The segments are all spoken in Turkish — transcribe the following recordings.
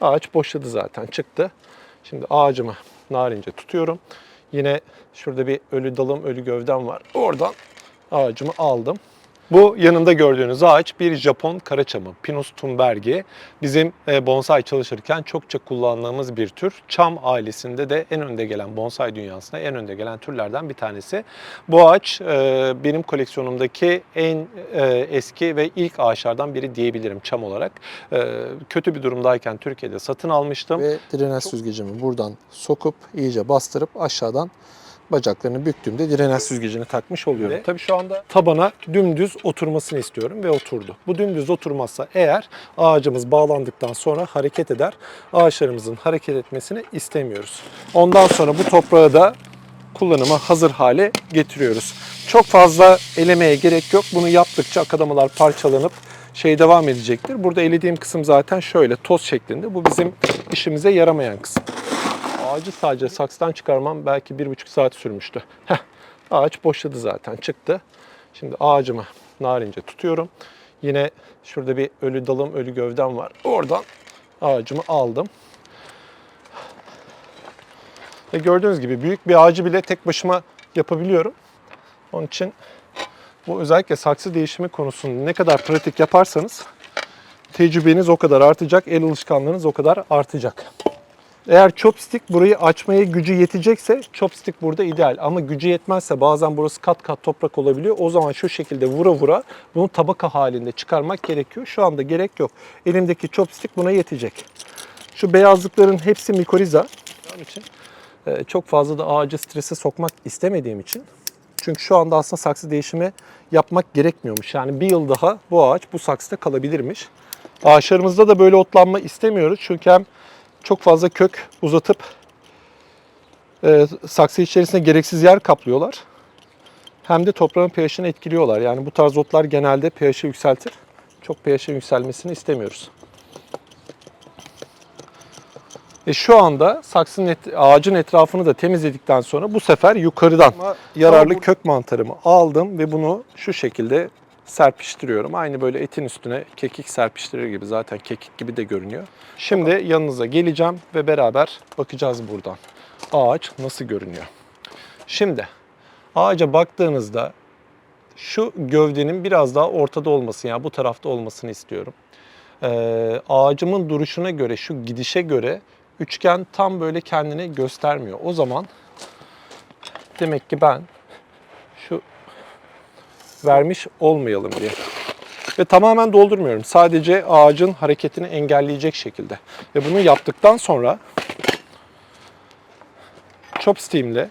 Ağaç boşladı zaten çıktı. Şimdi ağacımı narince tutuyorum. Yine şurada bir ölü dalım, ölü gövdem var. Oradan ağacımı aldım. Bu yanında gördüğünüz ağaç bir Japon karaçamı, Pinus thunbergi. Bizim e, bonsai çalışırken çokça kullandığımız bir tür. Çam ailesinde de en önde gelen, bonsai dünyasında en önde gelen türlerden bir tanesi. Bu ağaç e, benim koleksiyonumdaki en e, eski ve ilk ağaçlardan biri diyebilirim çam olarak. Kötü bir durumdayken Türkiye'de satın almıştım. Ve drenaj süzgecimi buradan sokup iyice bastırıp aşağıdan bacaklarını büktüğümde drenaj süzgecini takmış oluyorum. Tabii şu anda tabana dümdüz oturmasını istiyorum ve oturdu. Bu dümdüz oturmazsa eğer ağacımız bağlandıktan sonra hareket eder. Ağaçlarımızın hareket etmesini istemiyoruz. Ondan sonra bu toprağı da kullanıma hazır hale getiriyoruz. Çok fazla elemeye gerek yok. Bunu yaptıkça akadamalar parçalanıp şey devam edecektir. Burada elediğim kısım zaten şöyle toz şeklinde. Bu bizim işimize yaramayan kısım. Ağacı sadece saksıdan çıkarmam belki bir buçuk saat sürmüştü. Heh, ağaç boşladı zaten çıktı. Şimdi ağacımı narince tutuyorum. Yine şurada bir ölü dalım, ölü gövdem var. Oradan ağacımı aldım. Ve gördüğünüz gibi büyük bir ağacı bile tek başıma yapabiliyorum. Onun için bu özellikle saksı değişimi konusunda ne kadar pratik yaparsanız tecrübeniz o kadar artacak, el alışkanlığınız o kadar artacak. Eğer chopstick burayı açmaya gücü yetecekse chopstick burada ideal. Ama gücü yetmezse bazen burası kat kat toprak olabiliyor. O zaman şu şekilde vura vura bunu tabaka halinde çıkarmak gerekiyor. Şu anda gerek yok. Elimdeki chopstick buna yetecek. Şu beyazlıkların hepsi mikoriza. Onun için e, çok fazla da ağacı strese sokmak istemediğim için. Çünkü şu anda aslında saksı değişimi yapmak gerekmiyormuş. Yani bir yıl daha bu ağaç bu saksıda kalabilirmiş. Ağaçlarımızda da böyle otlanma istemiyoruz. Çünkü hem çok fazla kök uzatıp e, saksı içerisinde gereksiz yer kaplıyorlar. Hem de toprağın pH'ini etkiliyorlar. Yani bu tarz otlar genelde pH'i yükseltir. Çok pH'in yükselmesini istemiyoruz. E şu anda saksının et, ağacın etrafını da temizledikten sonra bu sefer yukarıdan yararlı kök mantarımı aldım ve bunu şu şekilde serpiştiriyorum. Aynı böyle etin üstüne kekik serpiştirir gibi zaten kekik gibi de görünüyor. Şimdi yanınıza geleceğim ve beraber bakacağız buradan. Ağaç nasıl görünüyor? Şimdi ağaca baktığınızda şu gövdenin biraz daha ortada olması yani bu tarafta olmasını istiyorum. Ee, ağacımın duruşuna göre şu gidişe göre üçgen tam böyle kendini göstermiyor. O zaman demek ki ben şu vermiş olmayalım diye. Ve tamamen doldurmuyorum. Sadece ağacın hareketini engelleyecek şekilde. Ve bunu yaptıktan sonra chopstick'imle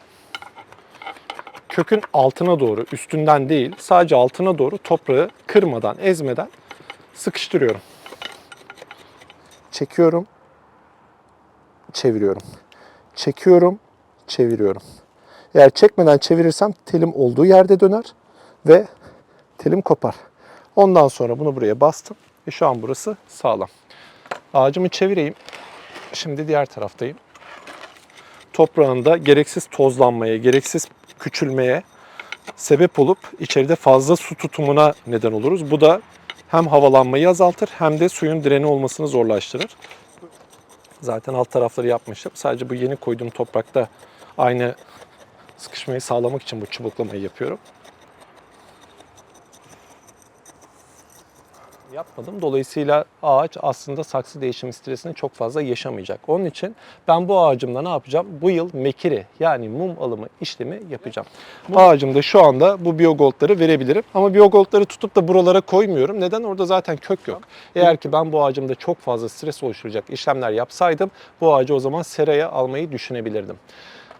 kökün altına doğru, üstünden değil, sadece altına doğru toprağı kırmadan, ezmeden sıkıştırıyorum. Çekiyorum, çeviriyorum. Çekiyorum, çeviriyorum. Eğer çekmeden çevirirsem telim olduğu yerde döner ve telim kopar. Ondan sonra bunu buraya bastım ve şu an burası sağlam. Ağacımı çevireyim. Şimdi diğer taraftayım. Toprağında gereksiz tozlanmaya, gereksiz küçülmeye sebep olup içeride fazla su tutumuna neden oluruz. Bu da hem havalanmayı azaltır hem de suyun direni olmasını zorlaştırır. Zaten alt tarafları yapmışım. Sadece bu yeni koyduğum toprakta aynı sıkışmayı sağlamak için bu çubuklamayı yapıyorum. Yapmadım. Dolayısıyla ağaç aslında saksı değişimi stresini çok fazla yaşamayacak. Onun için ben bu ağacımda ne yapacağım? Bu yıl mekiri yani mum alımı işlemi yapacağım. Bu ağacımda şu anda bu biyogoldları verebilirim. Ama biyogoldları tutup da buralara koymuyorum. Neden? Orada zaten kök yok. Eğer ki ben bu ağacımda çok fazla stres oluşturacak işlemler yapsaydım bu ağacı o zaman seraya almayı düşünebilirdim.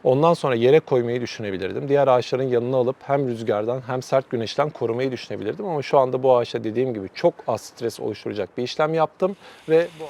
Ondan sonra yere koymayı düşünebilirdim. Diğer ağaçların yanına alıp hem rüzgardan hem sert güneşten korumayı düşünebilirdim. Ama şu anda bu ağaçta dediğim gibi çok az stres oluşturacak bir işlem yaptım ve bu